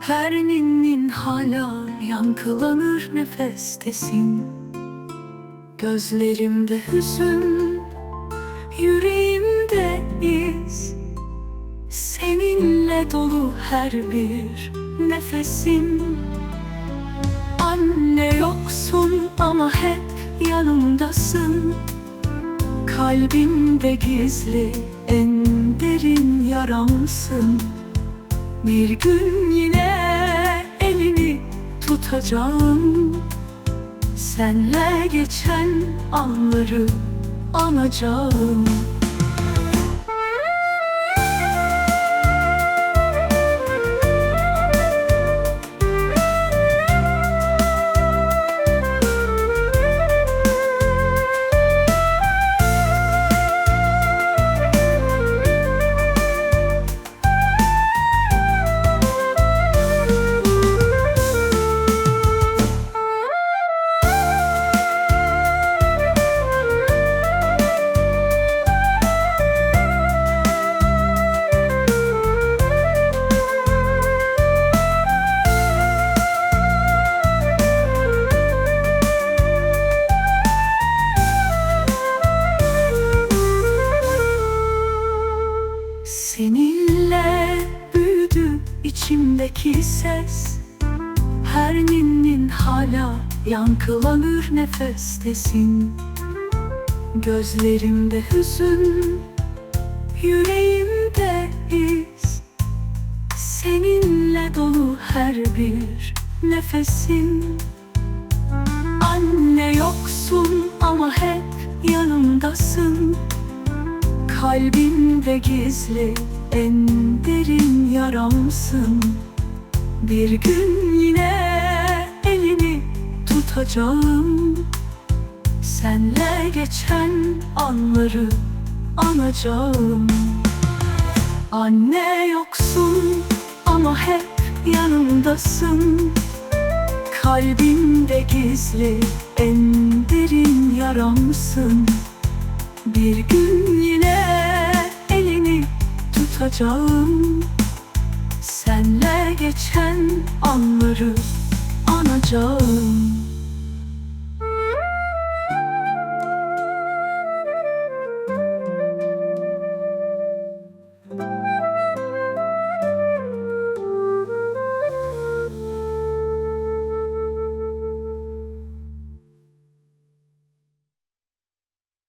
Her ninnin hala yankılanır nefestesin. Gözlerimde hüzün, yüreğimde iz. Seninle dolu her bir nefesim. Anne yoksun ama hep yanımdasın. Kalbimde gizli en derin yaramsın Bir gün yine elini tutacağım. Senle geçen anları anacağım Seninle büyüdü içimdeki ses. Her ninnin hala yankılanır nefestesin. Gözlerimde hüzün, yüreğimde iz. Seninle dolu her bir nefesim Anne yoksun ama hep yanımdasın Kalbimde gizli en derin yaramsın. Bir gün yine elini tutacağım. Senle geçen anları anacağım. Anne yoksun ama hep yanımdasın. Kalbimde gizli en derin yaramsın. Bir gün tutacağım